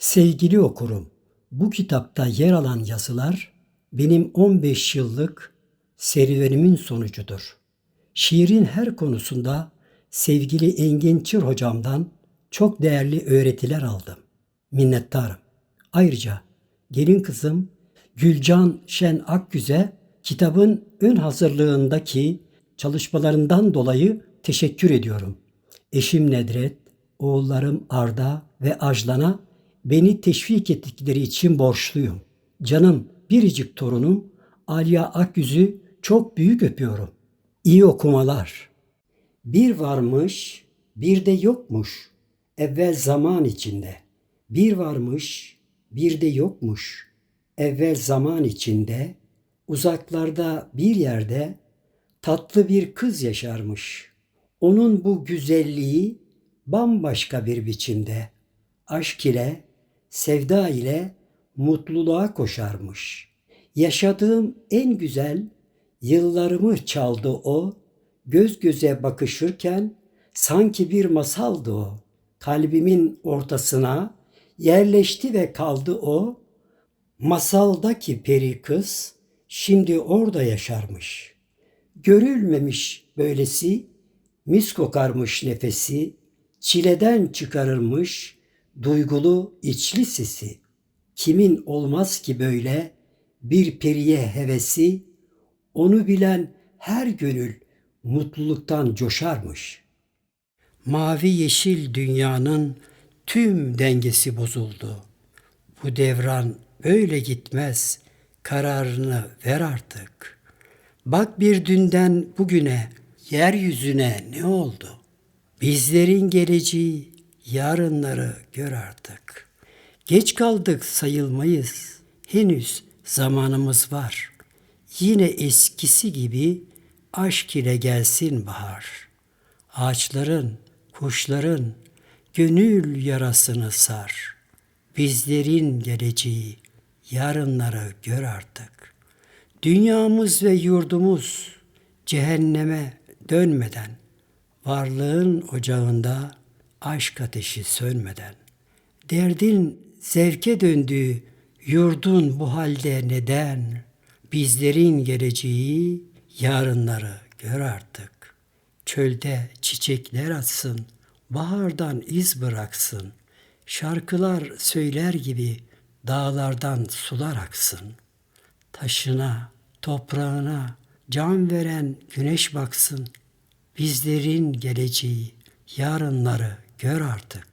Sevgili okurum, bu kitapta yer alan yazılar benim 15 yıllık serüvenimin sonucudur. Şiirin her konusunda sevgili Engin Çır hocamdan çok değerli öğretiler aldım. Minnettarım. Ayrıca gelin kızım Gülcan Şen Akgüz'e kitabın ön hazırlığındaki çalışmalarından dolayı teşekkür ediyorum. Eşim Nedret, oğullarım Arda ve Ajlan'a beni teşvik ettikleri için borçluyum. Canım biricik torunum Aliya Akgüz'ü çok büyük öpüyorum. İyi okumalar. Bir varmış, bir de yokmuş. Evvel zaman içinde. Bir varmış, bir de yokmuş. Evvel zaman içinde, uzaklarda bir yerde tatlı bir kız yaşarmış. Onun bu güzelliği bambaşka bir biçimde aşk ile, sevda ile mutluluğa koşarmış. Yaşadığım en güzel yıllarımı çaldı o, göz göze bakışırken sanki bir masaldı o. Kalbimin ortasına yerleşti ve kaldı o. Masaldaki peri kız şimdi orada yaşarmış. Görülmemiş böylesi, mis kokarmış nefesi, çileden çıkarırmış duygulu içli sesi. Kimin olmaz ki böyle bir periye hevesi, onu bilen her gönül mutluluktan coşarmış. Mavi yeşil dünyanın tüm dengesi bozuldu. Bu devran böyle gitmez. Kararını ver artık. Bak bir dünden bugüne, yeryüzüne ne oldu? Bizlerin geleceği, yarınları gör artık. Geç kaldık sayılmayız. Henüz zamanımız var. Yine eskisi gibi aşk ile gelsin bahar. Ağaçların, kuşların gönül yarasını sar. Bizlerin geleceği, yarınları gör artık. Dünyamız ve yurdumuz cehenneme dönmeden, varlığın ocağında aşk ateşi sönmeden, derdin zevke döndüğü yurdun bu halde neden, bizlerin geleceği, yarınları gör artık. Çölde çiçekler açsın, bahardan iz bıraksın, şarkılar söyler gibi dağlardan sular aksın. Taşına, toprağına can veren güneş baksın, bizlerin geleceği, yarınları gör artık.